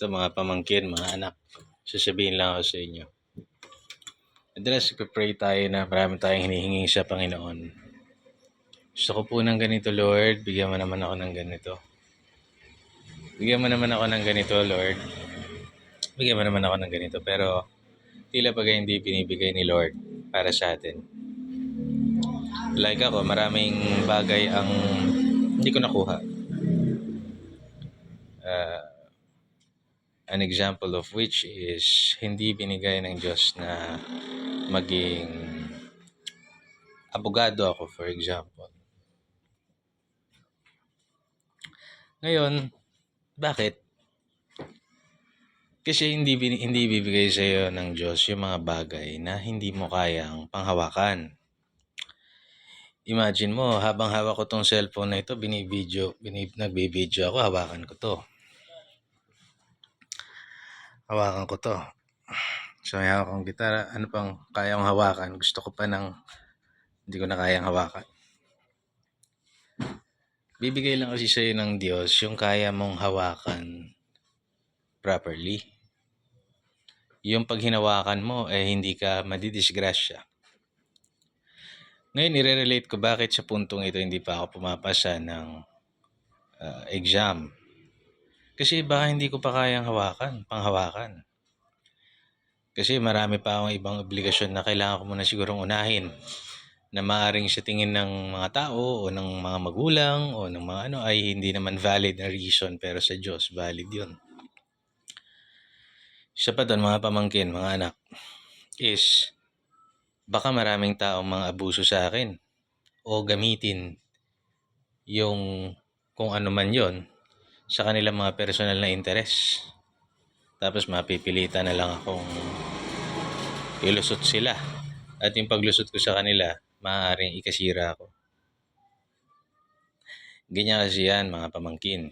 Ito mga pamangkin, mga anak. Sasabihin lang ako sa inyo. Madalas pray tayo na marami tayong hinihingi sa Panginoon. Gusto ko po ng ganito, Lord. Bigyan mo naman ako ng ganito. Bigyan mo naman ako ng ganito, Lord. Bigyan mo naman ako ng ganito. Pero tila pag hindi binibigay ni Lord para sa atin. Like ako, maraming bagay ang hindi ko nakuha. Uh, an example of which is hindi binigay ng Diyos na maging abogado ako, for example. Ngayon, bakit? Kasi hindi, hindi bibigay sa iyo ng Diyos yung mga bagay na hindi mo kayang panghawakan. Imagine mo, habang hawak ko tong cellphone na ito, binibideo, binib, nagbibideo ako, hawakan ko to. Hawakan ko to. So, may hawak akong gitara. Ano pang kaya kong hawakan? Gusto ko pa ng hindi ko na kayang hawakan. Bibigay lang kasi sa'yo ng Diyos yung kaya mong hawakan properly. Yung pag hinawakan mo, eh hindi ka madidisgrasya. Ngayon, nire-relate ko bakit sa puntong ito hindi pa ako pumapasa ng uh, exam. Kasi baka hindi ko pa kayang hawakan, panghawakan. Kasi marami pa akong ibang obligasyon na kailangan ko muna sigurong unahin na maaring sa tingin ng mga tao o ng mga magulang o ng mga ano ay hindi naman valid na reason pero sa Diyos valid yun. Isa pa doon mga pamangkin, mga anak, is baka maraming taong mga abuso sa akin o gamitin yung kung ano man yon sa kanilang mga personal na interes. Tapos mapipilitan na lang akong ilusot sila. At yung paglusot ko sa kanila, maaaring ikasira ako. Ganyan kasi yan, mga pamangkin.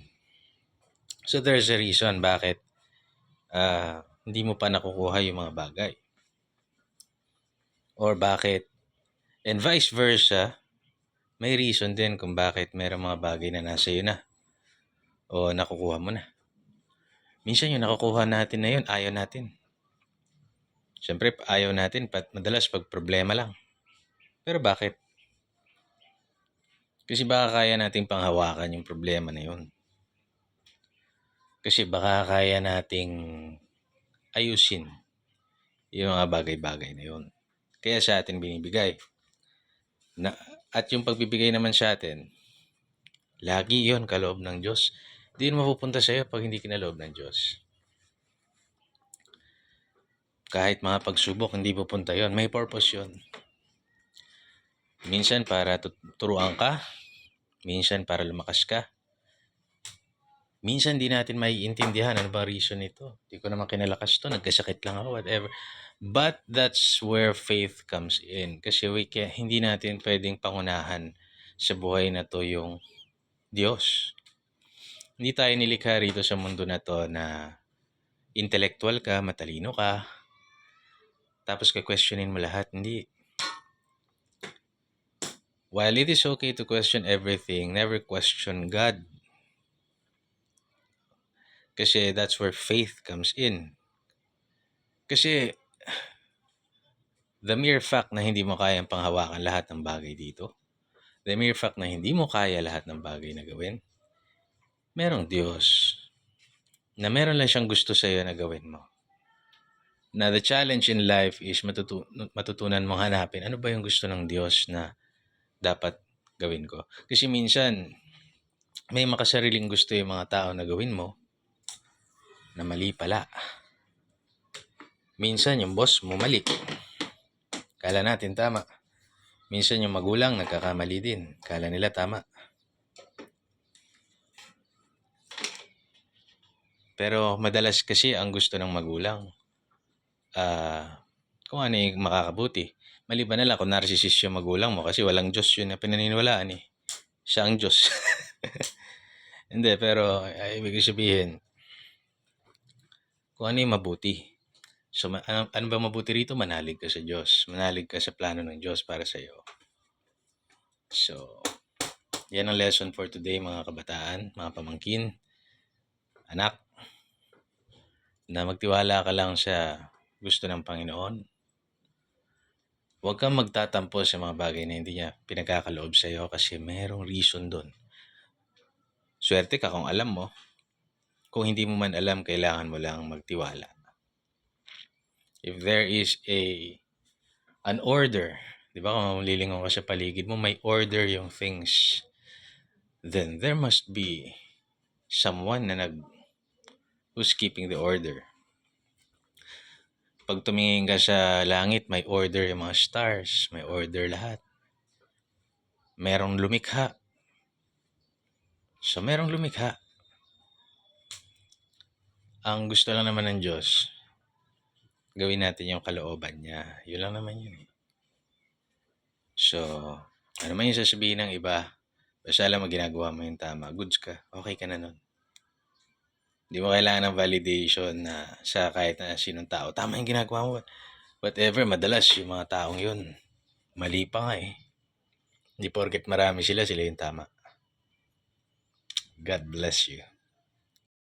So there's a reason bakit uh, hindi mo pa nakukuha yung mga bagay. Or bakit, and vice versa, may reason din kung bakit mayroong mga bagay na nasa iyo na o nakukuha mo na. Minsan yung nakukuha natin na yun, ayaw natin. Siyempre, ayaw natin, pat madalas pag problema lang. Pero bakit? Kasi baka kaya nating panghawakan yung problema na yun. Kasi baka kaya nating ayusin yung mga bagay-bagay na yun. Kaya sa atin binibigay. Na, at yung pagbibigay naman sa atin, lagi yon kaloob ng Diyos. Yun mapupunta sa iyo pag hindi kinaloob ng Diyos. Kahit mga pagsubok, hindi pupunta yon May purpose yon Minsan para turuan ka, minsan para lumakas ka. Minsan di natin maiintindihan ano ba reason nito. Hindi ko naman kinalakas to, nagkasakit lang ako, whatever. But that's where faith comes in. Kasi we can, hindi natin pwedeng pangunahan sa buhay na to yung Diyos. Hindi tayo nilikha rito sa mundo na to na intellectual ka, matalino ka, tapos ka-questionin mo lahat. Hindi. While it is okay to question everything, never question God. Kasi that's where faith comes in. Kasi the mere fact na hindi mo kayang panghawakan lahat ng bagay dito, the mere fact na hindi mo kaya lahat ng bagay na gawin, merong Diyos na meron lang siyang gusto sa iyo na gawin mo. Na the challenge in life is matutu- matutunan mong hanapin ano ba yung gusto ng Diyos na dapat gawin ko. Kasi minsan, may makasariling gusto yung mga tao na gawin mo na mali pala. Minsan yung boss mo mali. Kala natin tama. Minsan yung magulang nagkakamali din. Kala nila tama. Pero madalas kasi ang gusto ng magulang, uh, kung ano yung makakabuti. Maliban na lang kung narcissist yung magulang mo kasi walang Diyos yun na pinaniniwalaan eh. Siya ang Diyos. Hindi, pero ay, ibig sabihin, kung ano yung mabuti. So, ano, ano ba mabuti rito? Manalig ka sa Diyos. Manalig ka sa plano ng Diyos para sa iyo. So, yan ang lesson for today mga kabataan, mga pamangkin, anak. Na magtiwala ka lang sa gusto ng Panginoon. Huwag kang magtatampo sa mga bagay na hindi niya pinagkakaloob sa iyo kasi merong reason doon. Swerte ka kung alam mo. Kung hindi mo man alam, kailangan mo lang magtiwala. If there is a an order, di ba kung lilingon ka sa paligid mo, may order yung things, then there must be someone na nag who's keeping the order. Pag tumingin ka sa langit, may order yung mga stars, may order lahat. Merong lumikha. So, merong lumikha. Ang gusto lang naman ng Diyos, gawin natin yung kalooban niya. Yun lang naman yun. eh. So, ano man yung sasabihin ng iba, basta alam mo ginagawa mo yung tama, goods ka, okay ka na nun. Hindi mo kailangan ng validation na sa kahit na sinong tao. Tama yung ginagawa mo. Whatever, madalas yung mga taong yun, mali pa nga eh. Hindi porket marami sila, sila yung tama. God bless you.